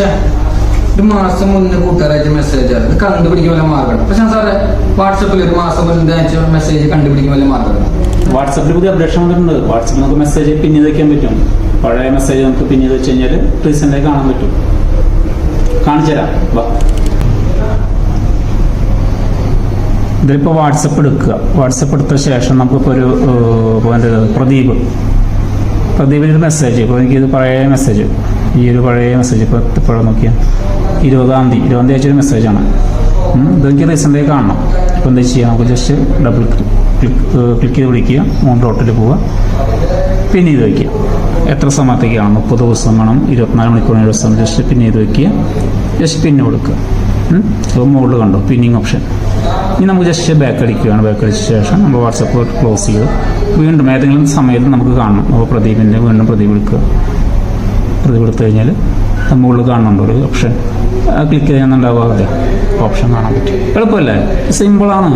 ഒരു മാസം മുന്നേ കൂട്ടുകാരായിട്ട് മെസ്സേജ് അത് കണ്ടുപിടിക്കാൻ വല്ല മാർഗം പക്ഷെ സാറേ വാട്സപ്പിൽ ഒരു മാസം മുന്നേ അയച്ച മെസ്സേജ് കണ്ടുപിടിക്കാൻ വല്ല മാർഗം വാട്സപ്പിൽ പുതിയ അപ്ഡേഷൻ വന്നിട്ടുണ്ട്. വാട്സപ്പിൽ നമുക്ക് മെസ്സേജ് പിന്നീട് വയ്ക്കാൻ പറ്റും. പഴയ മെസ്സേജ് നമുക്ക് പിന്നീട് വെച്ച് കഴിഞ്ഞാൽ റീസെന്റായി കാണാൻ പറ്റും. കാണിച്ചു തരാം. ഇതിലിപ്പോൾ വാട്സപ്പ് എടുക്കുക. വാട്സപ്പ് എടുത്ത ശേഷം നമുക്കിപ്പോൾ ഒരു പ്രദീപ്. പ്രദീപിന്റെ മെസ്സേജ് ഇപ്പോൾ എനിക്കിത് പഴയ മെസ്സേജ് ഈ ഒരു പഴയ മെസ്സേജ് ഇപ്പോൾ ഇപ്പോൾ നോക്കിയാൽ ഇരുപതാം തീയതി. ഇരുപതാം തീയതി അയച്ചൊരു മെസ്സേജാണ് ഇതൊക്കെ റീസെന്റായി കാണണം. അപ്പോൾ എന്താ ചെയ്യുക നമുക്ക് ജസ്റ്റ് ഡബിൾ ക്ലിക്ക് ക്ലിക്ക് ചെയ്ത് വിളിക്കുക. മൂന്ന് ഡോട്ടിൽ പോവുക. പിന്നെ ഇത് വയ്ക്കുക. എത്ര സമയത്തേക്ക് കാണും മുപ്പത് ദിവസം വേണം. ഇരുപത്തിനാല് മണിക്കൂറിന് ദിവസം ജസ്റ്റ് പിന്നെ ഇത് വയ്ക്കുക. ജസ്റ്റ് പിന്നെ കൊടുക്കുക. അപ്പോൾ മുകളിൽ കണ്ടോ? പിന്നിങ് ഓപ്ഷൻ ഇനി നമുക്ക് ജസ്റ്റ് ബാക്ക് അടിക്കുകയാണ്. ബാക്ക് അടിച്ച ശേഷം നമ്മൾ വാട്സപ്പ് ക്ലോസ് ചെയ്ത്. വീണ്ടും ഏതെങ്കിലും സമയത്ത് നമുക്ക് കാണണം. അപ്പോൾ പ്രദീപിന്റെ വീണ്ടും പ്രദീപ് എടുക്കുക പ്രദീപ് കൊടുത്തു കഴിഞ്ഞാൽ മുകളിൽ കാണുന്നുണ്ട് ഒരു ഓപ്ഷൻ ക്ലിക്ക് ചെയ്യാൻ ഉണ്ടാവുക ഓപ്ഷൻ കാണാൻ പറ്റും. എളുപ്പമല്ലേ? സിമ്പിളാണ്